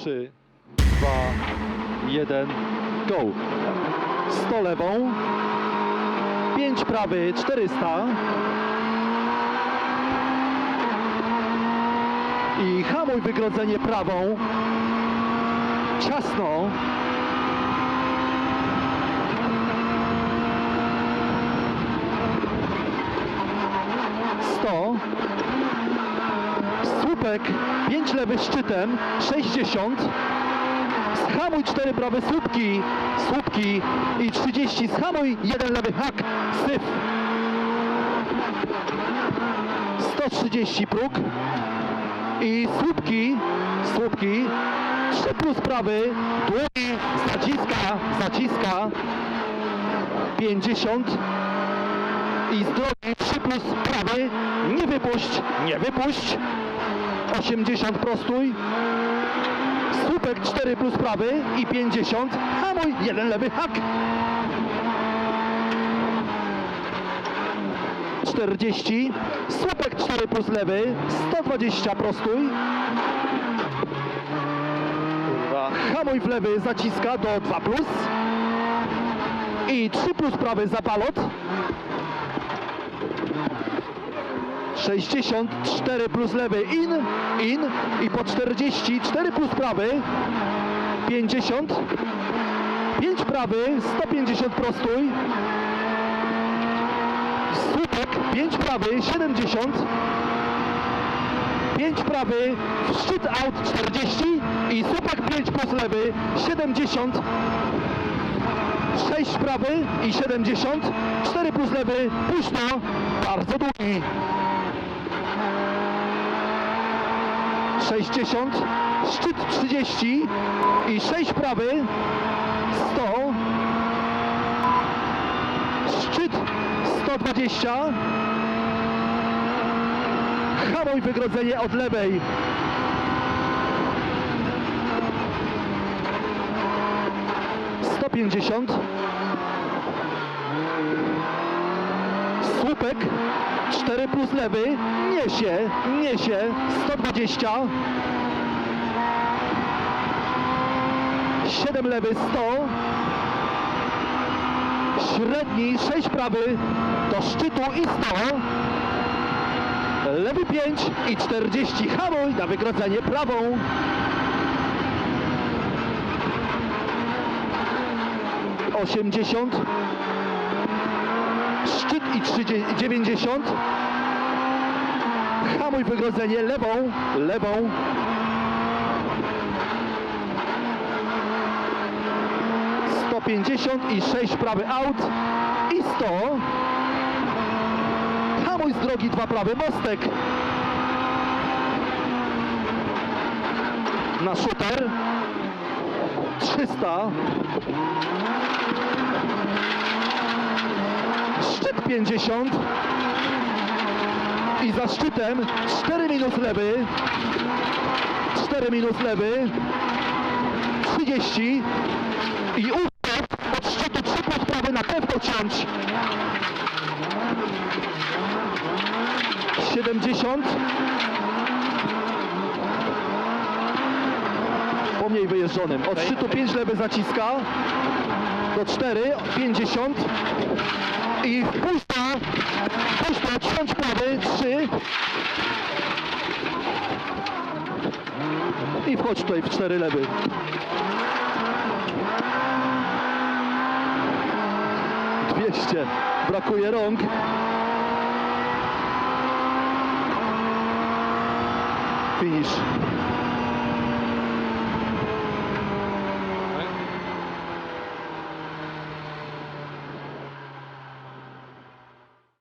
3, 2, 1, go. 100 lewą, 5 prawy, 400. I hamuj wygrodzenie prawą. Ciasno. Sto. Słupek, 5 lewy szczytem, 60. Schamuj 4 prawe słupki, słupki i 30. Schamuj 1 lewy hak, syf. 130 próg i słupki, słupki, 3 plus prawy, dłonie, zaciska, zaciska, 50 i z drogi 3 plus prawy, nie wypuść, nie wypuść, 80 prostuj, słupek 4 plus prawy i 50, hamuj, jeden lewy hak, 40, słupek 4 plus lewy, 120 prostój. Hamuj w lewy zaciska do 2 plus. I 3 plus prawy zapalot. 64 plus lewy in, in i po 40, 4 plus prawy, 50, 5 prawy, 150 prostój, słupek 5 prawy 70 5 prawy szczyt out 40 i słupek 5 plus lewy 70 6 prawy i 70 4 plus lewy puszno bardzo długi 60 szczyt 30 i 6 prawy 100 szczyt 120 hamuj wygrodzenie od lewej. pięćdziesiąt słupek. 4 plus lewy. Niesie, niesie. 120 7 lewy 100 średni 6 prawy. Do szczytu i 100 lewy 5 i 40 hamuj na wygrodzenie prawą. Osiemdziesiąt szczyt i 30 90 hamuj wygrodzenie lewą lewą sto pięćdziesiąt i sześć prawy out i sto Hamuj z drogi dwa prawy mostek. Na shooter. 300. Szczyt 50. I za szczytem 4 minus lewy. 4 minus lewy. 30. I uspech od szczytu 3 plus prawy na pewno ciąć. 70 po mniej wyjeżdżonym od szczytu 5 lewy zaciska do 4 50 i pusta pusta trząć prawy 3 i wchodź tutaj w 4 lewy. Dwieście. Brakuje rąk. Finish